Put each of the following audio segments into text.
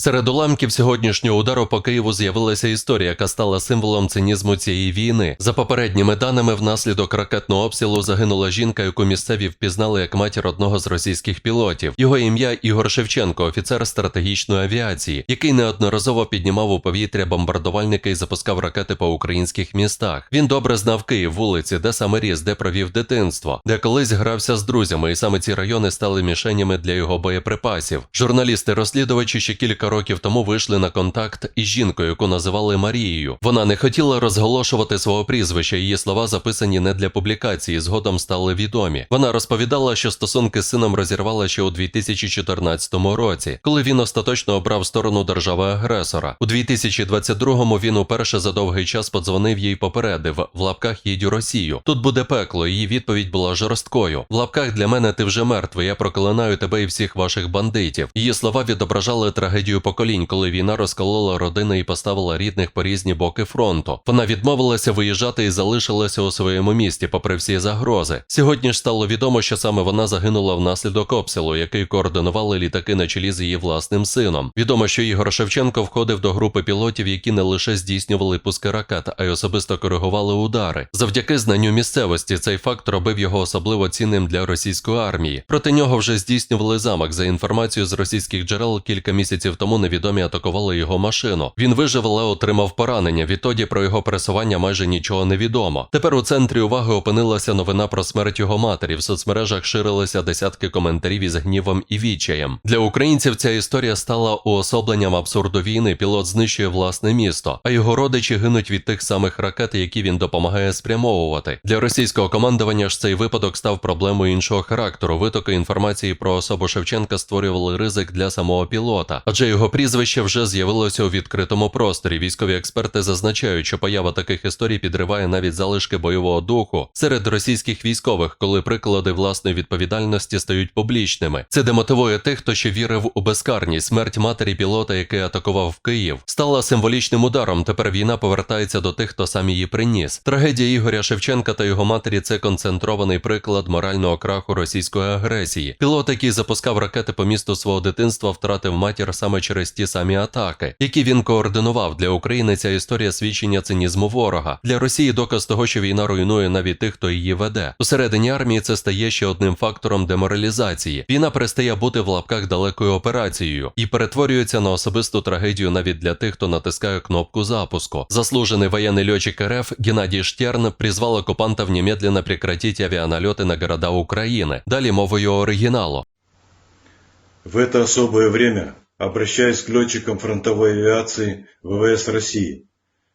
Серед уламків сьогоднішнього удару по Києву з'явилася історія, яка стала символом цинізму цієї війни. За попередніми даними, внаслідок ракетного обстрілу загинула жінка, яку місцеві впізнали як матір одного з російських пілотів. Його ім'я Ігор Шевченко, офіцер стратегічної авіації, який неодноразово піднімав у повітря бомбардувальники і запускав ракети по українських містах. Він добре знав Київ, вулиці, де саме ріс, де провів дитинство, де колись грався з друзями, і саме ці райони стали мішенями для його боєприпасів. Журналісти-розслідувачі ще кілька років тому вийшли на контакт із жінкою, яку називали Марією. Вона не хотіла розголошувати свого прізвища. Її слова записані не для публікації, згодом стали відомі. Вона розповідала, що стосунки з сином розірвала ще у 2014 році, коли він остаточно обрав сторону держави-агресора. У 2022-му він уперше за довгий час подзвонив їй попередив в лапках їдь у Росію. Тут буде пекло. Її відповідь була жорсткою. В лапках для мене ти вже мертвий. Я проклинаю тебе і всіх ваших бандитів. Її слова відображали трагедію поколінь, коли війна розколола родини і поставила рідних по різні боки фронту. Вона відмовилася виїжджати і залишилася у своєму місті, попри всі загрози. Сьогодні ж стало відомо, що саме вона загинула внаслідок обстрілу, який координували літаки на чолі з її власним сином. Відомо, що Ігор Шевченко входив до групи пілотів, які не лише здійснювали пуски ракет, а й особисто коригували удари. Завдяки знанню місцевості цей факт робив його особливо цінним для російської армії. Проти нього вже здійснювали замок. За інформацією з російських джерел, кілька місяців тому невідомі атакували його машину. Він вижив, але отримав поранення. Відтоді про його пересування майже нічого не відомо. Тепер у центрі уваги опинилася новина про смерть його матері. В соцмережах ширилися десятки коментарів із гнівом і відчаєм. Для українців ця історія стала уособленням абсурду війни. Пілот знищує власне місто, а його родичі гинуть від тих самих ракет, які він допомагає спрямовувати. Для російського командування ж цей випадок став проблемою іншого характеру. Витоки інформації про особу Шевченка створювали ризик для самого пілота, адже його прізвище вже з'явилося у відкритому просторі. Військові експерти зазначають, що поява таких історій підриває навіть залишки бойового духу серед російських військових, коли приклади власної відповідальності стають публічними. Це демотивує тих, хто ще вірив у безкарність. Смерть матері пілота, який атакував Київ, стала символічним ударом. Тепер війна повертається до тих, хто сам її приніс. Трагедія Ігоря Шевченка та його матері це концентрований приклад морального краху російської агресії. Пілот, який запускав ракети по місту свого дитинства, втратив матір саме через ті самі атаки, які він координував для України. Ця історія свідчення цинізму ворога для Росії. Доказ того, що війна руйнує навіть тих, хто її веде. Усередині армії це стає ще одним фактором деморалізації. Війна перестає бути в лапках далекою операцією і перетворюється на особисту трагедію навіть для тих, хто натискає кнопку запуску. Заслужений воєнний льотчик РФ Геннадій Штерн призвав окупантів немедленно прекратить авіанальоти на города України. Далі мовою оригіналу. В это особое время обращаюсь к летчикам фронтовой авиации ВВС России.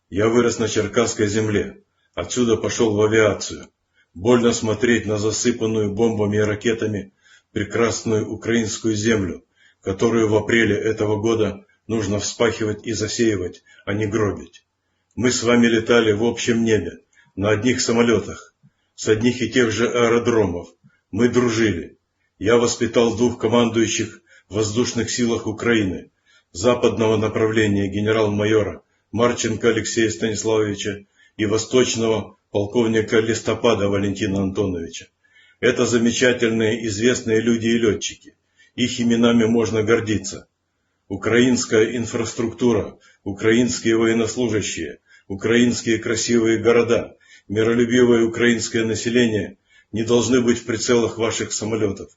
Я вырос на Черкасской земле, отсюда пошел в авиацию. Больно смотреть на засыпанную бомбами и ракетами прекрасную украинскую землю, которую в апреле этого года нужно вспахивать и засеивать, а не гробить. Мы с вами летали в общем небе, на одних самолетах, с одних и тех же аэродромов. Мы дружили. Я воспитал двух командующих воздушных силах Украины, западного направления генерал-майора Марченко Алексея Станиславовича и восточного полковника Листопада Валентина Антоновича. Это замечательные известные люди и летчики. Их именами можно гордиться. Украинская инфраструктура, украинские военнослужащие, украинские красивые города, миролюбивое украинское население не должны быть в прицелах ваших самолетов.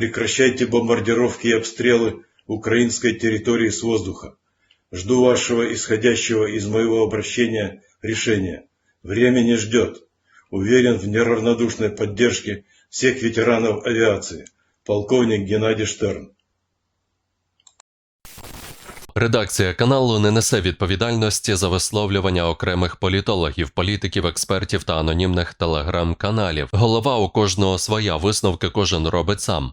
Прекращайте бомбардировки и обстрелы украинской территории с воздуха. Жду вашего исходящего из моего обращения решения. Время не ждет. Уверен в неравнодушной поддержке всех ветеранов авиации. Полковник Геннадий Штерн. Редакція каналу не несе відповідальності за висловлювання окремих політологів, політиків, експертів та анонімних телеграм-каналів. Голова у кожного своя, висновки кожен робить сам.